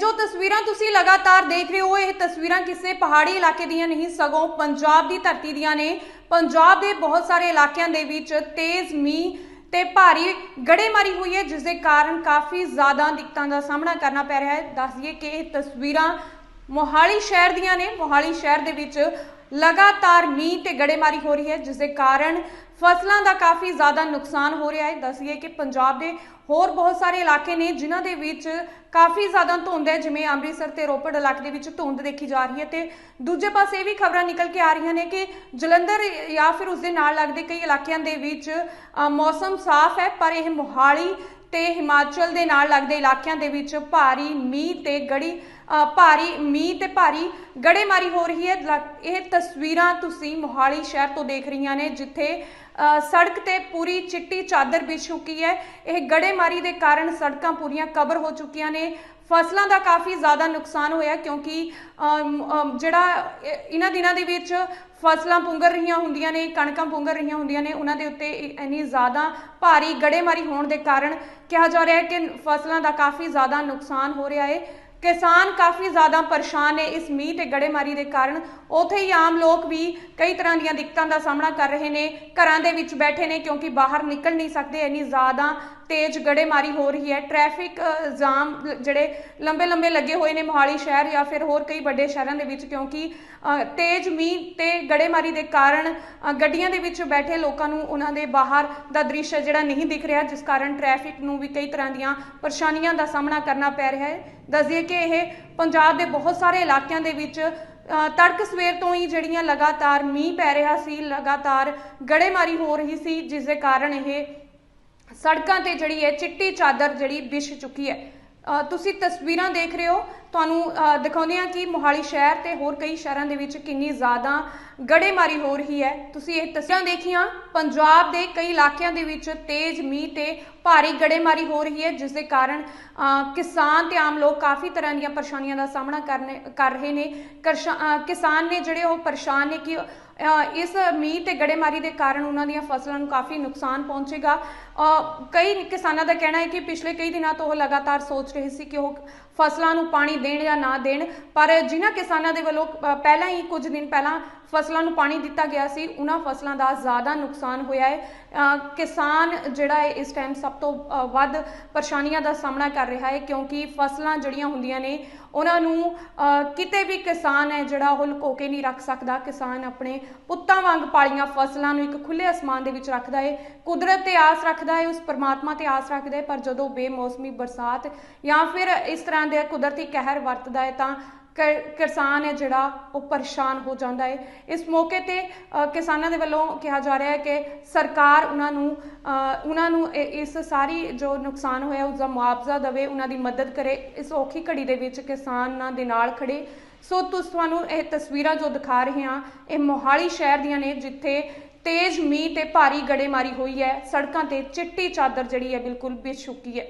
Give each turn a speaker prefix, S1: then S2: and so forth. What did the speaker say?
S1: ਜੋ ਤਸਵੀਰਾਂ ਤੁਸੀਂ ਲਗਾਤਾਰ ਦੇਖ ਰਹੇ ਹੋ, ਇਹ ਤਸਵੀਰਾਂ ਕਿਸੇ ਪਹਾੜੀ ਇਲਾਕੇ ਦੀਆਂ ਨਹੀਂ, ਸਗੋਂ ਪੰਜਾਬ ਦੀ ਧਰਤੀ ਦੀਆਂ ਨੇ। ਪੰਜਾਬ ਦੇ ਬਹੁਤ ਸਾਰੇ ਇਲਾਕਿਆਂ ਦੇ ਵਿੱਚ ਤੇਜ਼ ਮੀਂਹ ਤੇ ਭਾਰੀ ਗੜੇਮਾਰੀ ਹੋਈ ਹੈ, ਜਿਸ ਦੇ ਕਾਰਨ ਕਾਫੀ ਜ਼ਿਆਦਾ ਦਿੱਕਤਾਂ ਦਾ ਸਾਹਮਣਾ ਕਰਨਾ ਪੈ ਰਿਹਾ ਹੈ। ਦੱਸ ਦਈਏ ਕਿ ਇਹ ਤਸਵੀਰਾਂ ਮੋਹਾਲੀ ਸ਼ਹਿਰ ਦੀਆਂ ਨੇ। ਮੋਹਾਲੀ ਸ਼ਹਿਰ ਦੇ ਵਿੱਚ ਲਗਾਤਾਰ ਮੀਂਹ ਤੇ ਗੜੇਮਾਰੀ ਹੋ ਰਹੀ ਹੈ, ਜਿਸ ਦੇ ਕਾਰਨ ਫਸਲਾਂ ਦਾ ਕਾਫੀ ਜ਼ਿਆਦਾ ਨੁਕਸਾਨ ਹੋ ਰਿਹਾ ਹੈ। ਦੱਸੀਏ ਕਿ ਪੰਜਾਬ ਦੇ ਹੋਰ ਬਹੁਤ ਸਾਰੇ ਇਲਾਕੇ ਨੇ, ਜਿਨ੍ਹਾਂ ਦੇ ਵਿੱਚ ਕਾਫੀ ਜ਼ਿਆਦਾ ਧੁੰਦ ਹੈ, ਜਿਵੇਂ ਅੰਮ੍ਰਿਤਸਰ ਤੇ ਰੋਪੜ ਇਲਾਕੇ ਦੇ ਵਿੱਚ ਧੁੰਦ ਦੇਖੀ ਜਾ ਰਹੀ ਹੈ। ਤੇ ਦੂਜੇ ਪਾਸੇ ਇਹ ਵੀ ਖਬਰਾਂ ਨਿਕਲ ਕੇ ਆ ਰਹੀਆਂ ਨੇ ਕਿ ਜਲੰਧਰ ਜਾਂ ਫਿਰ ਉਸ ਦੇ ਨਾਲ ਲੱਗਦੇ ਕਈ ਇਲਾਕਿਆਂ ਦੇ ਵਿੱਚ ਮੌਸਮ ਸਾਫ਼ ਹੈ, ਪਰ ਇਹ ਮੋਹਾਲੀ ਤੇ ਹਿਮਾਚਲ ਦੇ ਨਾਲ ਲੱਗਦੇ ਇਲਾਕਿਆਂ ਦੇ ਵਿੱਚ ਭਾਰੀ ਮੀਂਹ ਤੇ ਗੜੀ ਭਾਰੀ ਮੀਂਹ ਤੇ ਭਾਰੀ ਗੜੇਮਾਰੀ ਹੋ ਰਹੀ ਹੈ। ਲੱਗ- ਇਹ ਤਸਵੀਰਾਂ ਤੁਸੀਂ ਮੋਹਾਲੀ ਸ਼ਹਿਰ ਤੋਂ ਦੇਖ ਰਹੀਆਂ ਨੇ, ਜਿੱਥੇ ਸੜਕ ਤੇ ਪੂਰੀ ਚਿੱਟੀ ਚਾਦਰ ਵਿਛ ਚੁੱਕੀ ਹੈ। ਇਹ ਗੜੇਮਾਰੀ ਦੇ ਕਾਰਨ ਸੜਕਾਂ ਪੂਰੀਆਂ ਕਵਰ ਹੋ ਚੁੱਕੀਆਂ ਨੇ। ਫਸਲਾਂ ਦਾ ਕਾਫੀ ਜ਼ਿਆਦਾ ਨੁਕਸਾਨ ਹੋਇਆ ਕਿਉਂਕਿ ਜਿਹੜਾ ਇਹਨਾਂ ਦਿਨਾਂ ਦੇ ਵਿੱਚ ਫਸਲਾਂ ਪੁੰਗਰ ਰਹੀਆਂ ਹੁੰਦੀਆਂ ਨੇ, ਕਣਕਾਂ ਪੁੰਗਰ ਰਹੀਆਂ ਹੁੰਦੀਆਂ ਨੇ, ਉਹਨਾਂ ਦੇ ਉੱਤੇ ਇ- ਇੰਨੀ ਜ਼ਿਆਦਾ ਭਾਰੀ ਗੜੇਮਾਰੀ ਹੋਣ ਦੇ ਕਾਰਨ ਕਿਹਾ ਜਾ ਰਿਹਾ ਹੈ ਕਿ ਫਸਲਾਂ ਦਾ ਕਾਫੀ ਜ਼ਿਆਦਾ ਨੁਕਸਾਨ ਹੋ ਰਿਹਾ ਹੈ। ਕਿਸਾਨ ਕਾਫੀ ਜ਼ਿਆਦਾ ਪਰੇਸ਼ਾਨ ਨੇ ਇਸ ਮੀਂਹ ਤੇ ਗੜੇਮਾਰੀ ਦੇ ਕਾਰਨ। ਉਥੇ ਹੀ ਆਮ ਲੋਕ ਵੀ ਕਈ ਤਰ੍ਹਾਂ ਦੀਆਂ ਦਿੱਕਤਾਂ ਦਾ ਸਾਹਮਣਾ ਕਰ ਰਹੇ ਨੇ। ਘਰਾਂ ਦੇ ਵਿੱਚ ਬੈਠੇ ਨੇ ਕਿਉਂਕਿ ਬਾਹਰ ਨਿਕਲ ਨਹੀਂ ਸਕਦੇ, ਇੰਨੀ ਜ਼ਿਆਦਾ ਤੇਜ਼ ਗੜੇਮਾਰੀ ਹੋ ਰਹੀ ਹੈ। ਟ੍ਰੈਫਿਕ ਜਾਮ ਜਿਹੜੇ ਲੰਬੇ ਲੰਬੇ ਲੱਗੇ ਹੋਏ ਨੇ ਮੋਹਾਲੀ ਸ਼ਹਿਰ ਜਾਂ ਫਿਰ ਹੋਰ ਕਈ ਵੱਡੇ ਸ਼ਹਿਰਾਂ ਦੇ ਵਿੱਚ ਕਿਉਂਕਿ ਤੇਜ਼ ਮੀਂਹ ਤੇ ਗੜੇਮਾਰੀ ਦੇ ਕਾਰਨ ਗੱਡੀਆਂ ਦੇ ਵਿੱਚ ਬੈਠੇ ਲੋਕਾਂ ਨੂੰ ਉਹਨਾਂ ਦੇ ਬਾਹਰ ਦਾ ਦ੍ਰਿਸ਼ ਜਿਹੜਾ ਨਹੀਂ ਦਿਖ ਰਿਹਾ, ਜਿਸ ਕਾਰਨ ਟ੍ਰੈਫਿਕ ਨੂੰ ਵੀ ਕਈ ਤਰ੍ਹਾਂ ਦੀਆਂ ਪਰੇਸ਼ਾਨੀਆਂ ਦਾ ਸਾਹਮਣਾ ਕਰਨਾ ਪੈ ਰਿਹਾ ਹੈ। ਦੱਸਦੀਏ ਕਿ ਇਹ ਪੰਜਾਬ ਦੇ ਬਹੁਤ ਸਾਰੇ ਇਲਾਕਿਆਂ ਦੇ ਵਿੱਚ ਤੜਕ ਸਵੇਰ ਤੋਂ ਹੀ ਜਿਹੜੀਆਂ ਲਗਾਤਾਰ ਮੀਂਹ ਪੈ ਰਿਹਾ ਸੀ, ਲਗਾਤਾਰ ਗੜੇਮਾਰੀ ਹੋ ਰਹੀ ਸੀ, ਜਿਸ ਦੇ ਕਾਰਨ ਇਹ ਸੜਕਾਂ ਤੇ ਜਿਹੜੀ ਹੈ ਚਿੱਟੀ ਚਾਦਰ ਜਿਹੜੀ ਵਿਛ ਚੁੱਕੀ ਹੈ। ਤੁਸੀਂ ਤਸਵੀਰਾਂ ਦੇਖ ਰਹੇ ਹੋ ਤੁਹਾਨੂੰ ਦਿਖਾਉਂਦੇ ਹਾਂ ਕਿ ਮੋਹਾਲੀ ਸ਼ਹਿਰ ਤੇ ਹੋਰ ਕਈ ਸ਼ਹਿਰਾਂ ਦੇ ਵਿੱਚ ਕਿੰਨੀ ਜ਼ਿਆਦਾ ਗੜੇਮਾਰੀ ਹੋ ਰਹੀ ਹੈ। ਤੁਸੀਂ ਇਹ ਤਸਵੀਰਾਂ ਦੇਖੀਆਂ, ਪੰਜਾਬ ਦੇ ਕਈ ਇਲਾਕਿਆਂ ਦੇ ਵਿੱਚ ਤੇਜ਼ ਮੀਂਹ ਤੇ ਭਾਰੀ ਗੜੇਮਾਰੀ ਹੋ ਰਹੀ ਹੈ, ਜਿਸ ਦੇ ਕਾਰਨ ਕਿਸਾਨ ਤੇ ਆਮ ਲੋਕ ਕਾਫੀ ਤਰ੍ਹਾਂ ਦੀਆਂ ਪਰੇਸ਼ਾਨੀਆਂ ਦਾ ਸਾਹਮਣਾ ਕਰਨੇ, ਕਰ ਰਹੇ ਨੇ। ਕਰਸ਼ਾ- ਕਿਸਾਨ ਨੇ ਜਿਹੜੇ ਉਹ ਪਰੇਸ਼ਾਨ ਨੇ ਕਿ ਇਸ ਮੀਂਹ ਤੇ ਗੜੇਮਾਰੀ ਦੇ ਕਾਰਨ ਉਹਨਾਂ ਦੀਆਂ ਫਸਲਾਂ ਨੂੰ ਕਾਫੀ ਨੁਕਸਾਨ ਪਹੁੰਚੇਗਾ। ਕਈ ਕਿਸਾਨਾਂ ਦਾ ਕਹਿਣਾ ਹੈ ਕਿ ਪਿਛਲੇ ਕਈ ਦਿਨਾਂ ਤੋਂ ਉਹ ਲਗਾਤਾਰ ਸੋਚ ਰਹੇ ਸੀ ਕਿ ਉਹ ਫਸਲਾਂ ਨੂੰ ਪਾਣੀ ਦੇਣ ਜਾਂ ਨਾ ਦੇਣ, ਪਰ ਜਿਨ੍ਹਾਂ ਕਿਸਾਨਾਂ ਦੇ ਵੱਲੋਂ ਪਹਿਲਾਂ ਹੀ ਕੁਝ ਦਿਨ ਪਹਿਲਾਂ ਫਸਲਾਂ ਨੂੰ ਪਾਣੀ ਦਿੱਤਾ ਗਿਆ ਸੀ, ਉਹਨਾਂ ਫਸਲਾਂ ਦਾ ਜ਼ਿਆਦਾ ਨੁਕਸਾਨ ਹੋਇਆ ਹੈ। ਕਿਸਾਨ ਜਿਹੜਾ ਹੈ, ਇਸ ਟਾਈਮ ਸਭ ਤੋਂ ਵੱਧ ਪਰੇਸ਼ਾਨੀਆਂ ਦਾ ਸਾਹਮਣਾ ਕਰ ਰਿਹਾ ਹੈ, ਕਿਉਂਕਿ ਫਸਲਾਂ ਜਿਹੜੀਆਂ ਹੁੰਦੀਆਂ ਨੇ, ਉਹਨਾਂ ਨੂੰ ਕਿਤੇ ਵੀ ਕਿਸਾਨ ਹੈ, ਜਿਹੜਾ ਉਹ ਲੁਕੋ ਕੇ ਨਹੀਂ ਰੱਖ ਸਕਦਾ। ਕਿਸਾਨ ਆਪਣੇ ਪੁੱਤਾਂ ਵਾਂਗ ਪਾਲੀਆਂ ਫਸਲਾਂ ਨੂੰ ਇੱਕ ਖੁੱਲੇ ਅਸਮਾਨ ਦੇ ਵਿੱਚ ਰੱਖਦਾ ਹੈ। ਕੁਦਰਤ ਤੇ ਆਸ ਰੱਖਦਾ ਹੈ, ਉਸ ਪਰਮਾਤਮਾ ਤੇ ਆਸ ਰੱਖਦਾ ਹੈ, ਪਰ ਜਦੋਂ ਬੇਮੌਸਮੀ, ਬਰਸਾਤ ਜਾਂ ਫਿਰ ਇਸ ਤਰ੍ਹਾਂ ਦੇ ਕੁਦਰਤੀ ਕਹਿਰ ਵਰਤਦਾ ਹੈ ਤਾਂ ਕਿਸਾਨ ਹੈ ਜਿਹੜਾ ਉਹ ਪਰੇਸ਼ਾਨ ਹੋ ਜਾਂਦਾ ਹੈ। ਇਸ ਮੌਕੇ ਤੇ ਕਿਸਾਨਾਂ ਦੇ ਵੱਲੋਂ ਕਿਹਾ ਜਾ ਰਿਹਾ ਹੈ ਕਿ ਸਰਕਾਰ ਉਹਨਾਂ ਨੂੰ ਉਹਨਾਂ ਨੂੰ ਇਸ ਸਾਰੀ ਜੋ ਨੁਕਸਾਨ ਹੋਇਆ ਉਸ ਦਾ ਮੁਆਵਜ਼ਾ ਦੇਵੇ, ਉਹਨਾਂ ਦੀ ਮਦਦ ਕਰੇ। ਇਸ ਔਖੀ ਘੜੀ ਦੇ ਵਿੱਚ ਕਿਸਾਨਾਂ ਦੇ ਨਾਲ ਖੜੇ ਸੋ ਤੁਸੀਂ, ਤੁਹਾਨੂੰ ਇਹ ਤਸਵੀਰਾਂ ਜੋ ਦਿਖਾ ਰਹੇ ਹਾਂ, ਇਹ ਮੋਹਾਲੀ ਸ਼ਹਿਰ ਦੀਆਂ ਨੇ, ਜਿੱਥੇ ਤੇਜ਼ ਮੀਂਹ ਤੇ ਭਾਰੀ ਗੜੇਮਾਰੀ ਹੋਈ ਹੈ। ਸੜਕਾਂ ਤੇ ਚਿੱਟੀ ਚਾਦਰ ਜਿਹੜੀ ਹੈ, ਬਿਲਕੁਲ ਵਿਛ ਚੁੱਕੀ ਹੈ।